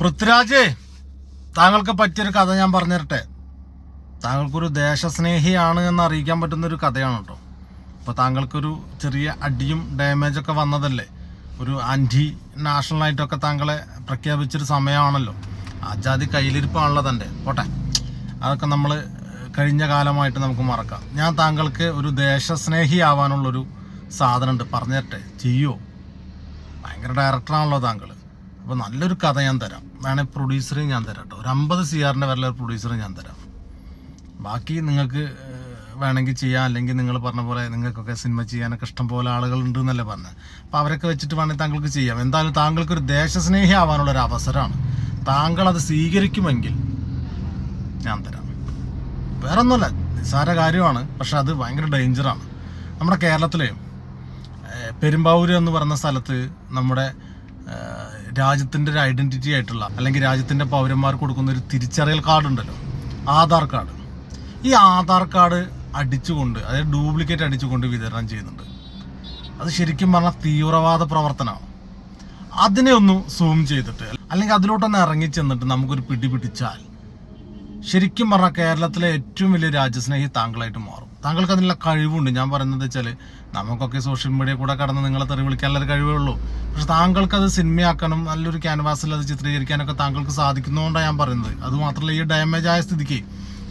പൃഥ്വിരാജേ താങ്കൾക്ക് പറ്റിയൊരു കഥ ഞാൻ പറഞ്ഞുതരട്ടെ? താങ്കൾക്കൊരു ദേശസ്നേഹിയാണ് എന്ന് അറിയിക്കാൻ പറ്റുന്ന ഒരു കഥയാണ് കേട്ടോ. അപ്പോൾ താങ്കൾക്കൊരു ചെറിയ അടിയും ഡാമേജ് ഒക്കെ വന്നതല്ലേ? ഒരു ആന്റി നാഷണലായിട്ടൊക്കെ താങ്കളെ പ്രഖ്യാപിച്ചൊരു സമയമാണല്ലോ. ആജാതി കയ്യിലിരിപ്പാണല്ലോ തന്റെ. പോട്ടെ. അതൊക്കെ നമ്മൾ കഴിഞ്ഞ കാലമായിട്ട് നമുക്ക് മറക്കാം. ഞാൻ താങ്കൾക്ക് ഒരു ദേശസ്നേഹി ആവാനുള്ളൊരു സാധനമുണ്ട്. പറഞ്ഞു തരട്ടെ ചെയ്യോ? ഭയങ്കര ഡയറക്ടറാണല്ലോ താങ്കൾ അപ്പോൾ നല്ലൊരു കഥ ഞാൻ തരാം. വേണേൽ പ്രൊഡ്യൂസറെ ഞാൻ തരാം കേട്ടോ. ഒരു അമ്പത് സി ആറിന്റെ വരെ ഒരു പ്രൊഡ്യൂസറെ ഞാൻ തരാം. ബാക്കി നിങ്ങൾക്ക് വേണമെങ്കിൽ ചെയ്യാം. അല്ലെങ്കിൽ നിങ്ങൾ പറഞ്ഞ പോലെ നിങ്ങൾക്കൊക്കെ സിനിമ ചെയ്യാനൊക്കെ ഇഷ്ടം പോലെ ആളുകളുണ്ട് എന്നല്ലേ പറഞ്ഞത്. അപ്പോൾ അവരൊക്കെ വെച്ചിട്ട് വേണമെങ്കിൽ താങ്കൾക്ക് ചെയ്യാം. എന്തായാലും താങ്കൾക്കൊരു ദേശസ്നേഹി ആവാനുള്ള ഒരു അവസരമാണ്. താങ്കൾ അത് സ്വീകരിക്കുമെങ്കിൽ ഞാൻ തരാം. വേറെ ഒന്നുമല്ല നിസ്സാര കാര്യമാണ്. പക്ഷെ അത് ഭയങ്കര ഡേഞ്ചറാണ്. നമ്മുടെ കേരളത്തിലെ പെരുമ്പാവൂര് എന്ന് പറയുന്ന സ്ഥലത്ത് നമ്മുടെ ഏഹ്, രാജ്യത്തിന്റെ ഒരു ഐഡന്റിറ്റി ആയിട്ടുള്ള അല്ലെങ്കിൽ രാജ്യത്തിന്റെ പൗരന്മാർക്ക് കൊടുക്കുന്ന ഒരു തിരിച്ചറിയൽ കാർഡ് ഉണ്ടല്ലോ. ആധാർ കാർഡ് ഈ ആധാർ കാർഡ് അടിച്ചുകൊണ്ട് അതായത് ഡ്യൂപ്ലിക്കേറ്റ് അടിച്ചുകൊണ്ട് വിതരണം ചെയ്യുന്നുണ്ട്. അത് ശരിക്കും പറഞ്ഞാൽ തീവ്രവാദ പ്രവർത്തനമാണ്. അതിനെ ഒന്ന് സൂം ചെയ്തിട്ട് അല്ലെങ്കിൽ അതിലോട്ടൊന്ന് ഇറങ്ങി ചെന്നിട്ട് നമുക്കൊരു പിടി പിടിച്ചാൽ ശരിക്കും പറഞ്ഞാൽ കേരളത്തിലെ ഏറ്റവും വലിയ രാജ്യസ്നേഹി താങ്കളായിട്ട് മാറും. താങ്കൾക്ക് അതിനുള്ള കഴിവുണ്ട്. ഞാൻ പറയുന്നത് വെച്ചാൽ നമുക്കൊക്കെ സോഷ്യൽ മീഡിയ കൂടെ കടന്ന് നിങ്ങളെ തെറി വിളിക്കാനുള്ള കഴിവേ ഉള്ളൂ. പക്ഷെ താങ്കൾക്ക് അത് സിനിമയാക്കാനും നല്ലൊരു ക്യാൻവാസിൽ അത് ചിത്രീകരിക്കാനൊക്കെ താങ്കൾക്ക് സാധിക്കുന്നതുകൊണ്ടാണ് ഞാൻ പറയുന്നത്. അത് മാത്രമല്ല ഈ ഡാമേജ് ആയ സ്ഥിതിക്ക്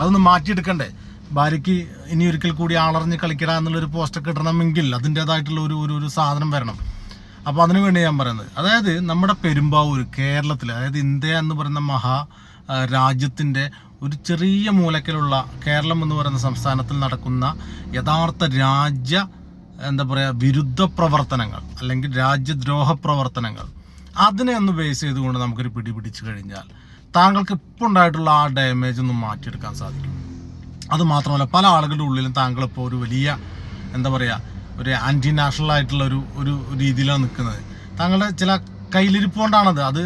അതൊന്ന് മാറ്റിയെടുക്കണ്ടേ? ഭാര്യയ്ക്ക് ഇനി ഒരിക്കൽ കൂടി ആളറിഞ്ഞ് കളിക്കട എന്നുള്ളൊരു പോസ്റ്റൊക്കെ ഇടണമെങ്കിൽ അതിന്റേതായിട്ടുള്ള ഒരു ഒരു സാധനം വരണം. അപ്പോൾ അതിനു വേണ്ടി ഞാൻ പറയുന്നത്. അതായത് നമ്മുടെ പെരുമ്പാവൂർ കേരളത്തിൽ അതായത് ഇന്ത്യ എന്ന് പറയുന്ന മഹാ രാജ്യത്തിന്റെ ഒരു ചെറിയ മൂലക്കിലുള്ള കേരളം എന്ന് പറയുന്ന സംസ്ഥാനത്തിൽ നടക്കുന്ന യഥാർത്ഥ രാജ്യ എന്താ പറയുക വിരുദ്ധ പ്രവർത്തനങ്ങൾ അല്ലെങ്കിൽ രാജ്യദ്രോഹ പ്രവർത്തനങ്ങൾ അതിനെ ഒന്ന് ബേസ് ചെയ്തുകൊണ്ട് നമുക്കൊരു പിടി പിടിച്ചു കഴിഞ്ഞാൽ താങ്കൾക്ക് ഇപ്പോൾ ഉണ്ടായിട്ടുള്ള ആ ഡാമേജ് ഒന്ന് മാറ്റിയെടുക്കാൻ സാധിക്കും. അത് മാത്രമല്ല പല ആളുകളുടെ ഉള്ളിലും താങ്കളിപ്പോൾ ഒരു വലിയ എന്താ പറയുക ഒരു ആന്റി നാഷണൽ ആയിട്ടുള്ള ഒരു ഒരു രീതിയിലാണ് നിൽക്കുന്നത്. താങ്കളുടെ ചില കയ്യിലിരിപ്പ് കൊണ്ടാണത്. അത്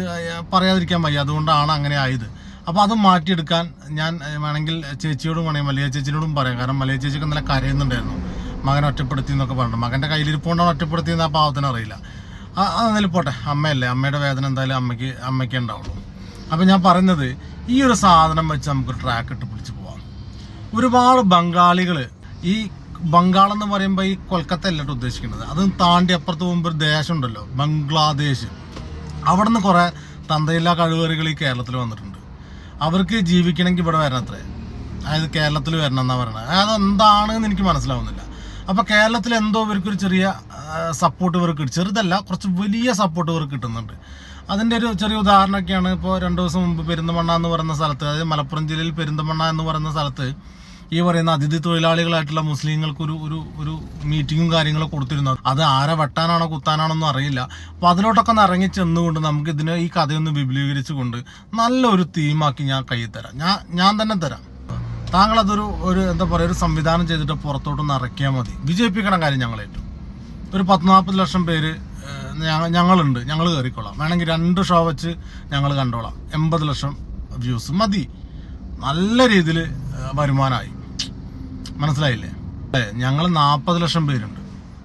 പറയാതിരിക്കാൻ വയ്യ. അതുകൊണ്ടാണ് അങ്ങനെ ആയത്. അപ്പോൾ അത് മാറ്റിയെടുക്കാൻ ഞാൻ വേണമെങ്കിൽ ചേച്ചിയോടും വേണമെങ്കിൽ മലയ ചേച്ചിയോടും പറയാം. കാരണം മലയ ചേച്ചിക്ക് നല്ല കരയുന്നുണ്ടായിരുന്നു. മകൻ ഒറ്റപ്പെടുത്തി എന്നൊക്കെ പറഞ്ഞു മകന്റെ കയ്യിലിരിപ്പോണ്ടാണ് ഒറ്റപ്പെടുത്തിയെന്ന് ആ പാവത്തിന് അറിയില്ല. അതെന്നാലും പോട്ടെ. അമ്മയല്ലേ. അമ്മയുടെ വേദന എന്തായാലും അമ്മയ്ക്ക് അമ്മയ്ക്ക് ഉണ്ടാവുള്ളൂ. അപ്പോൾ ഞാൻ പറയുന്നത് ഈ ഒരു സാധനം വെച്ച് നമുക്ക് ട്രാക്ക് ഇട്ട് പിടിച്ച് പോവാം. ഒരുപാട് ബംഗാളികൾ ഈ ബംഗാൾ എന്ന് പറയുമ്പോൾ ഈ കൊൽക്കത്ത അല്ലട്ടോ ഉദ്ദേശിക്കുന്നത്? അത് താണ്ടി അപ്പുറത്ത് പോകുമ്പോൾ ഒരു ദേശം ഉണ്ടല്ലോ. ബംഗ്ലാദേശ്. അവിടെ നിന്ന് കുറേ തന്തയില്ലാ കഴിവേറികൾ ഈ കേരളത്തിൽ വന്നിട്ടുണ്ട്. അവർക്ക് ജീവിക്കണമെങ്കിൽ ഇവിടെ വരണം അത്രേ. അതായത് കേരളത്തിൽ വരണം എന്നാണ് പറയുന്നത് അതായത് എന്താണെന്ന് എനിക്ക് മനസ്സിലാവുന്നില്ല. അപ്പോൾ കേരളത്തിൽ എന്തോ ഇവർക്കൊരു ചെറിയ സപ്പോർട്ട് ഇവർക്ക് കിട്ടും. ചെറുതല്ല കുറച്ച് വലിയ സപ്പോർട്ട് ഇവർക്ക് കിട്ടുന്നുണ്ട്. അതിന്റെ ഒരു ചെറിയ ഉദാഹരണമൊക്കെയാണ് ഇപ്പോൾ രണ്ട് ദിവസം മുമ്പ് പെരിന്തമണ്ണ എന്ന് പറയുന്ന സ്ഥലത്ത് അതായത് മലപ്പുറം ജില്ലയിൽ പെരിന്തമണ്ണ എന്ന് പറയുന്ന സ്ഥലത്ത് ഈ പറയുന്ന അതിഥി തൊഴിലാളികളായിട്ടുള്ള മുസ്ലിങ്ങൾക്ക് ഒരു ഒരു ഒരു മീറ്റിങ്ങും കാര്യങ്ങളും കൊടുത്തിരുന്നത്. അത് ആരെ വെട്ടാനാണോ കുത്താനാണോ ഒന്നും അറിയില്ല. അപ്പൊ അതിലോട്ടൊക്കെ ഒന്ന് ഇറങ്ങി ചെന്നുകൊണ്ട് നമുക്ക് ഇതിനെ ഈ കഥയൊന്ന് വിപുലീകരിച്ചുകൊണ്ട് നല്ലൊരു തീമാക്കി ഞാൻ കയ്യിൽ തരാം. ഞാൻ ഞാൻ തന്നെ തരാം. താങ്കൾ അതൊരു ഒരു എന്താ പറയുക ഒരു സംവിധാനം ചെയ്തിട്ട് പുറത്തോട്ടൊന്ന് ഇറക്കിയാൽ മതി. വിജയിപ്പിക്കണം കാര്യം ഞങ്ങളേറ്റു ഒരു പത്ത് നാൽപ്പത് ലക്ഷം പേര് ഞങ്ങളുണ്ട്. ഞങ്ങൾ കയറിക്കൊള്ളാം വേണമെങ്കിൽ രണ്ട് ഷോ വെച്ച് ഞങ്ങൾ കണ്ടോളാം. എൺപത് ലക്ഷം വ്യൂസ് മതി. നല്ല രീതിയിൽ വരുമാനമായി. മനസ്സിലായില്ലേ? ഞങ്ങൾ നാൽപ്പത് ലക്ഷം പേരുണ്ട്.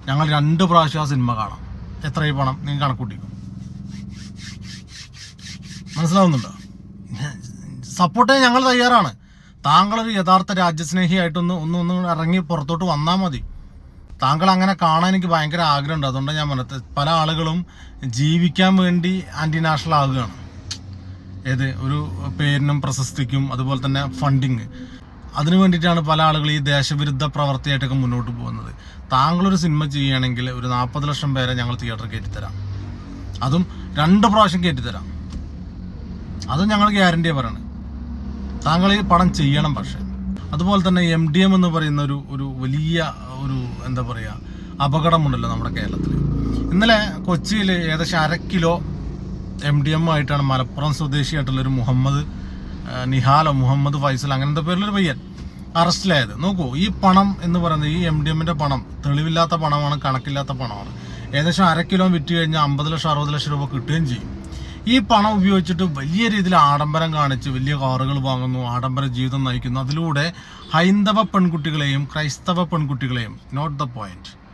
ഞങ്ങൾ രണ്ട് പ്രാവശ്യം ആ സിനിമ കാണാം. എത്രയായി പണം നിങ്ങൾ കണക്കൂട്ടിക്കും. മനസ്സിലാവുന്നുണ്ടോ? സപ്പോർട്ട് ചെയ്യാൻ ഞങ്ങൾ തയ്യാറാണ്. താങ്കളൊരു യഥാർത്ഥ രാജ്യസ്നേഹിയായിട്ടൊന്ന് ഒന്ന് ഒന്ന് ഇറങ്ങി പുറത്തോട്ട് വന്നാൽ മതി. താങ്കൾ അങ്ങനെ കാണാൻ എനിക്ക് ഭയങ്കര ആഗ്രഹമുണ്ട്. അതുകൊണ്ട് ഞാൻ പറഞ്ഞത് പല ആളുകളും ജീവിക്കാൻ വേണ്ടി ആന്റി നാഷണൽ ആകുകയാണ് ഏത്? ഒരു പേരിനും പ്രശസ്തിക്കും അതുപോലെ തന്നെ ഫണ്ടിങ് അതിനു വേണ്ടിയിട്ടാണ് പല ആളുകൾ ഈ ദേശവിരുദ്ധ പ്രവർത്തിയായിട്ടൊക്കെ മുന്നോട്ട് പോകുന്നത്. താങ്കളൊരു സിനിമ ചെയ്യുകയാണെങ്കിൽ ഒരു നാൽപ്പത് ലക്ഷം പേരെ ഞങ്ങൾ തിയേറ്റർ കയറ്റിത്തരാം. അതും രണ്ട് പ്രാവശ്യം കയറ്റിത്തരാം. അതും ഞങ്ങൾ ഗ്യാരണ്ടി പറയണം. താങ്കൾ ഈ പടം ചെയ്യണം പക്ഷേ. അതുപോലെ തന്നെ എം ഡി എം എന്ന് പറയുന്ന ഒരു ഒരു വലിയ ഒരു എന്താ പറയുക അപകടമുണ്ടല്ലോ നമ്മുടെ കേരളത്തിൽ. ഇന്നലെ കൊച്ചിയിൽ ഏകദേശം അര കിലോ എം ഡി എം ആയിട്ടാണ് മലപ്പുറം സ്വദേശിയായിട്ടുള്ള ഒരു മുഹമ്മദ് നിഹാലോ മുഹമ്മദ് ഫൈസൽ അങ്ങനത്തെ പേരിലൊരു പയ്യൻ അറസ്റ്റിലായത്. നോക്കൂ ഈ പണം എന്ന് പറയുന്നത് ഈ എം ഡി എമ്മിന്റെ പണം തെളിവില്ലാത്ത പണമാണ് കണക്കില്ലാത്ത പണമാണ്. ഏകദേശം അര കിലോ വിറ്റ് കഴിഞ്ഞാൽ അമ്പത് ലക്ഷം അറുപത് ലക്ഷം രൂപ കിട്ടുകയും ചെയ്യും. ഈ പണം ഉപയോഗിച്ചിട്ട് വലിയ രീതിയിൽ ആഡംബരം കാണിച്ച് വലിയ കാറുകൾ വാങ്ങുന്നു ആഡംബര ജീവിതം നയിക്കുന്നു. അതിലൂടെ ഹൈന്ദവ പെൺകുട്ടികളെയും ക്രൈസ്തവ പെൺകുട്ടികളെയും നോട്ട് ദ പോയിന്റ്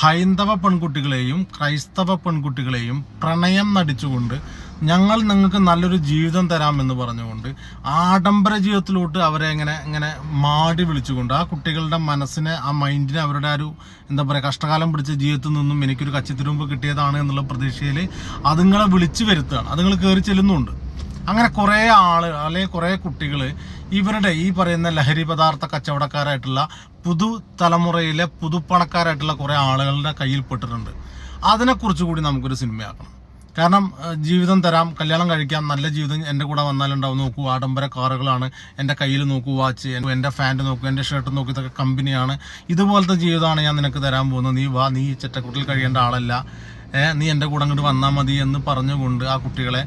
ഹൈന്ദവ പെൺകുട്ടികളെയും ക്രൈസ്തവ പെൺകുട്ടികളെയും പ്രണയം നടിച്ചുകൊണ്ട് ഞങ്ങൾ നിങ്ങൾക്ക് നല്ലൊരു ജീവിതം തരാം എന്ന് പറഞ്ഞുകൊണ്ട് ആഡംബര ജീവിതത്തിലോട്ട് അവരെ ഇങ്ങനെ ഇങ്ങനെ മാടി വിളിച്ചുകൊണ്ട് ആ കുട്ടികളുടെ മനസ്സിനെ ആ മൈൻഡിനെ അവരുടെ ആ ഒരു എന്താ പറയുക കഷ്ടകാലം പിടിച്ച ജീവിതത്തിൽ നിന്നും എനിക്കൊരു കച്ചിത്തിരുമ്പ് കിട്ടിയതാണ് എന്നുള്ള പ്രതീക്ഷയിൽ അതുങ്ങളെ വിളിച്ചു വരുത്തുകയാണ്. അതുങ്ങൾ കയറി ചെല്ലുന്നുണ്ട്. അങ്ങനെ കുറേ ആൾ അല്ലെങ്കിൽ കുറേ കുട്ടികൾ ഇവരുടെ ഈ പറയുന്ന ലഹരി പദാർത്ഥ കച്ചവടക്കാരായിട്ടുള്ള പുതു തലമുറയിലെ പുതുപ്പണക്കാരായിട്ടുള്ള കുറേ ആളുകളുടെ കയ്യിൽ പെട്ടിട്ടുണ്ട്. അതിനെക്കുറിച്ച് കൂടി നമുക്കൊരു സിനിമയാക്കണം. കാരണം ജീവിതം തരാം കല്യാണം കഴിക്കാം നല്ല ജീവിതം എന്റെ കൂടെ വന്നാലുണ്ടാവും. നോക്കൂ ആഡംബര കാറുകളാണ് എന്റെ കയ്യിൽ നോക്കൂ വാച്ച് എന്റെ ഫാന്റ് നോക്കൂ എന്റെ ഷർട്ട് നോക്കൂ ഇതൊക്കെ കമ്പനിയാണ്. ഇതുപോലത്തെ ജീവിതമാണ് ഞാൻ നിനക്ക് തരാൻ പോകുന്നത്. നീ വാ നീ ചെറ്റക്കുട്ടിൽ കഴിയേണ്ട ആളല്ല. നീ എന്റെ കൂടെ അങ്ങോട്ട് വന്നാൽ മതി എന്ന് പറഞ്ഞുകൊണ്ട് ആ കുട്ടികളെ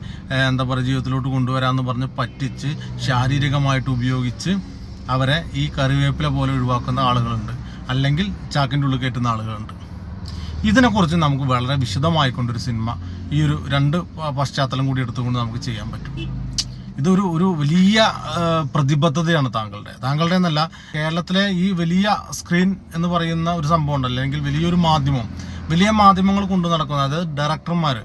എന്താ പറയുക ജീവിതത്തിലോട്ട് കൊണ്ടുവരാമെന്ന് പറഞ്ഞ് പറ്റിച്ച് ശാരീരികമായിട്ട് ഉപയോഗിച്ച് അവരെ ഈ കറിവേപ്പില പോലെ ഒഴിവാക്കുന്ന ആളുകളുണ്ട്. അല്ലെങ്കിൽ ചാക്കിന്റെ ഉള്ളിൽ കയറ്റുന്ന ആളുകളുണ്ട്. ഇതിനെക്കുറിച്ച് നമുക്ക് വളരെ വിശദമായിക്കൊണ്ടൊരു സിനിമ ഈ ഒരു രണ്ട് പശ്ചാത്തലം കൂടി എടുത്തുകൊണ്ട് നമുക്ക് ചെയ്യാൻ പറ്റും. ഇതൊരു ഒരു വലിയ പ്രതിബദ്ധതയാണ് താങ്കളുടെ. താങ്കളുടെ എന്നല്ല കേരളത്തിലെ ഈ വലിയ സ്ക്രീൻ എന്ന് പറയുന്ന ഒരു സംഭവം ഉണ്ടല്ലോ അല്ലെങ്കിൽ വലിയൊരു മാധ്യമം. വലിയ മാധ്യമങ്ങൾ കൊണ്ടു നടക്കുന്ന അതായത് ഡയറക്ടർമാർ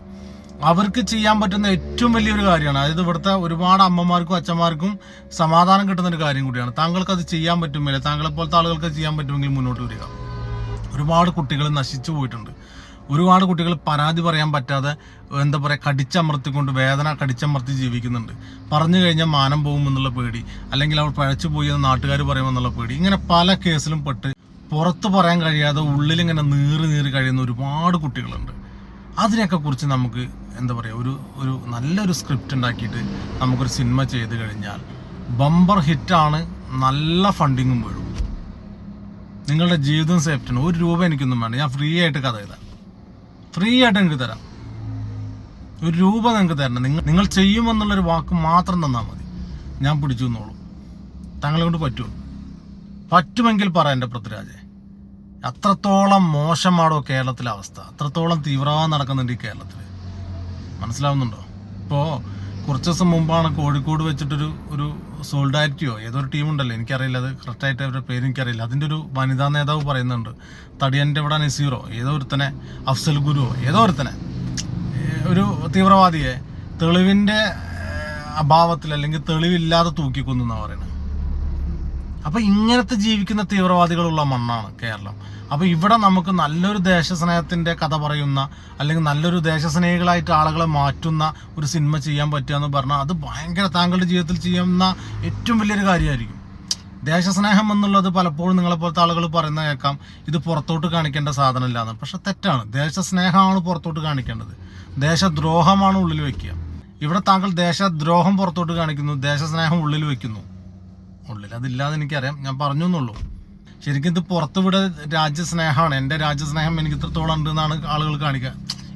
അവർക്ക് ചെയ്യാൻ പറ്റുന്ന ഏറ്റവും വലിയൊരു കാര്യമാണ്. അതായത് ഇവിടുത്തെ ഒരുപാട് അമ്മമാർക്കും അച്ഛന്മാർക്കും സമാധാനം കിട്ടുന്ന ഒരു കാര്യം കൂടിയാണ്. താങ്കൾക്ക് അത് ചെയ്യാൻ പറ്റുമില്ല താങ്കളെ പോലത്തെ ആളുകൾക്ക് ചെയ്യാൻ പറ്റുമെങ്കിൽ മുന്നോട്ട് വരിക. ഒരുപാട് കുട്ടികൾ നശിച്ചു പോയിട്ടുണ്ട്. ഒരുപാട് കുട്ടികൾ പരാതി പറയാൻ പറ്റാതെ എന്താ പറയുക കടിച്ചമർത്തിക്കൊണ്ട് വേദന കടിച്ചമർത്തി ജീവിക്കുന്നുണ്ട്. പറഞ്ഞു കഴിഞ്ഞാൽ മാനം പോകും എന്നുള്ള പേടി അല്ലെങ്കിൽ അവർ പഴച്ചു പോയി എന്ന് നാട്ടുകാർ പറയുമെന്നുള്ള പേടി. ഇങ്ങനെ പല കേസിലും പെട്ട് പുറത്ത് പറയാൻ കഴിയാതെ ഉള്ളിലിങ്ങനെ നീറി നീറി കഴിയുന്ന ഒരുപാട് കുട്ടികളുണ്ട്. അതിനെയൊക്കെ കുറിച്ച് നമുക്ക് എന്താ പറയുക ഒരു ഒരു നല്ലൊരു സ്ക്രിപ്റ്റ് ഉണ്ടാക്കിയിട്ട് നമുക്കൊരു സിനിമ ചെയ്ത് കഴിഞ്ഞാൽ ബമ്പർ ഹിറ്റാണ് നല്ല ഫണ്ടിങ്ങും വീഴും നിങ്ങളുടെ ജീവിതം സേഫ്റ്റിയാണ് ഒരു രൂപ എനിക്കൊന്നും വേണ്ട. ഞാൻ ഫ്രീ ആയിട്ട് കഥ എഴുതാം. ഫ്രീ ആയിട്ട് എനിക്ക് തരാം. ഒരു രൂപ നിങ്ങൾക്ക് തരണം. നിങ്ങൾ നിങ്ങൾ ചെയ്യുമെന്നുള്ളൊരു വാക്ക് മാത്രം തന്നാൽ മതി. ഞാൻ പിടിച്ചു എന്നോളൂ താങ്കളെ കൊണ്ട് പറ്റുമോ പറ്റുമെങ്കിൽ പറ എന്റെ പൃഥ്വിരാജെ. അത്രത്തോളം മോശമാണോ കേരളത്തിലെ അവസ്ഥ. അത്രത്തോളം തീവ്രവാദം നടക്കുന്നുണ്ട് ഈ കേരളത്തിൽ മനസ്സിലാവുന്നുണ്ടോ? ഇപ്പോൾ കുറച്ച് ദിവസം മുമ്പാണ് കോഴിക്കോട് വെച്ചിട്ടൊരു ഒരു സോൾഡാരിറ്റിയോ ഏതോ ഒരു ടീമുണ്ടല്ലോ എനിക്കറിയില്ല അത് കറക്റ്റായിട്ട് അവരുടെ പേര് എനിക്കറിയില്ല. അതിന്റെ ഒരു വനിതാ നേതാവ് പറയുന്നുണ്ട് തടിയന്റെ ഇവിടെ നസീറോ ഏതോ ഒരുത്തനെ അഫ്സൽ ഗുരുവോ ഏതോ ഒരുത്തനെ. ഒരു തീവ്രവാദിയെ തെളിവിന്റെ അഭാവത്തിൽ അല്ലെങ്കിൽ തെളിവില്ലാതെ തൂക്കിക്കൊന്നു എന്നാണ് പറയുന്നത്. അപ്പോൾ ഇങ്ങനത്തെ ജീവിക്കുന്ന തീവ്രവാദികളുള്ള മണ്ണാണ് കേരളം. അപ്പൊ ഇവിടെ നമുക്ക് നല്ലൊരു ദേശസ്നേഹത്തിന്റെ കഥ പറയുന്ന അല്ലെങ്കിൽ നല്ലൊരു ദേശസ്നേഹികളായിട്ട് ആളുകളെ മാറ്റുന്ന ഒരു സിനിമ ചെയ്യാൻ പറ്റുക എന്ന് പറഞ്ഞാൽ അത് ഭയങ്കര താങ്കളുടെ ജീവിതത്തിൽ ചെയ്യുന്ന ഏറ്റവും വലിയൊരു കാര്യമായിരിക്കും. ദേശസ്നേഹം എന്നുള്ളത് പലപ്പോഴും നിങ്ങളെ പോലത്തെ ആളുകൾ പറയുന്ന കേൾക്കാം ഇത് പുറത്തോട്ട് കാണിക്കേണ്ട സാധനമില്ലാന്ന് പക്ഷെ തെറ്റാണ്. ദേശസ്നേഹമാണ് പുറത്തോട്ട് കാണിക്കേണ്ടത്. ദേശദ്രോഹമാണ് ഉള്ളിൽ വെക്കുക. ഇവിടെ താങ്കൾ ദേശദ്രോഹം പുറത്തോട്ട് കാണിക്കുന്നു ദേശസ്നേഹം ഉള്ളിൽ വെക്കുന്നു. ഉള്ളിൽ അതില്ലാതെ എനിക്കറിയാം. ഞാൻ പറഞ്ഞു എന്നുള്ളൂ. ശരിക്കും ഇത് പുറത്തുവിടെ രാജ്യസ്നേഹമാണ്. എന്റെ രാജ്യസ്നേഹം എനിക്ക് ഇത്രത്തോളം ഉണ്ട് എന്നാണ് ആളുകൾ കാണിക്കുക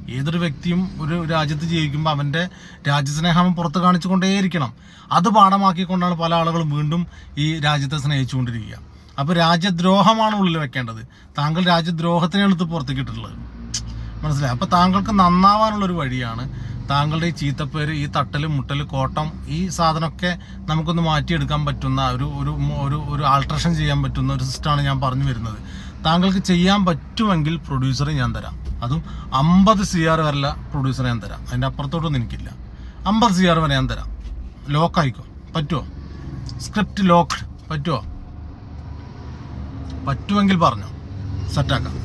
ഏതൊരു വ്യക്തിയും ഒരു രാജ്യത്ത് ജീവിക്കുമ്പോൾ അവന്റെ രാജ്യസ്നേഹം പുറത്ത് കാണിച്ചുകൊണ്ടേയിരിക്കണം. അത് പാഠമാക്കിക്കൊണ്ടാണ് പല ആളുകളും വീണ്ടും ഈ രാജ്യത്തെ സ്നേഹിച്ചുകൊണ്ടിരിക്കുക. അപ്പോൾ രാജ്യദ്രോഹമാണ് ഉള്ളിൽ വെക്കേണ്ടത്. താങ്കൾ രാജ്യദ്രോഹത്തിനാണ് ഇത് പുറത്തേക്ക് മനസ്സിലായി? അപ്പോൾ താങ്കൾക്ക് നന്നാവാനുള്ളൊരു വഴിയാണ് താങ്കളുടെ ഈ ചീത്തപ്പേര് ഈ തട്ടൽ മുട്ടൽ കോട്ടം ഈ സാധനമൊക്കെ നമുക്കൊന്ന് മാറ്റിയെടുക്കാൻ പറ്റുന്ന ഒരു ഒരു ഒരു ഒരു ആൾട്രേഷൻ ചെയ്യാൻ പറ്റുന്ന ഒരു സിസ്റ്റമാണ് ഞാൻ പറഞ്ഞു വരുന്നത്. താങ്കൾക്ക് ചെയ്യാൻ പറ്റുമെങ്കിൽ പ്രൊഡ്യൂസറെ ഞാൻ തരാം. അതും അമ്പത് സി ആർ വരെയുള്ള പ്രൊഡ്യൂസറെ ഞാൻ തരാം. അതിന്റെ അപ്പുറത്തോട്ടൊന്നും എനിക്കില്ല. അമ്പത് സി ആർ വരെ ഞാൻ തരാം. ലോക്കായിക്കോ പറ്റുമോ സ്ക്രിപ്റ്റ് ലോക്ക്ഡ് പറ്റുമോ പറ്റുമെങ്കിൽ പറഞ്ഞോ. സെറ്റാക്കാം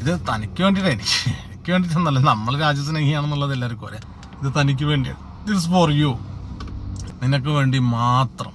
ഇത് തനിക്ക് വേണ്ടിയിട്ടാണ് എനിക്ക്. എനിക്ക് വേണ്ടിയിട്ടൊന്നല്ല നമ്മൾ രാജ്യസ്നേഹിയാണെന്നുള്ളത് എല്ലാവർക്കും അറിയാം. ഇത് തനിക്ക് വേണ്ടിയാണ്. ദിസ് ഫോർ യു നിനക്ക് വേണ്ടി മാത്രം.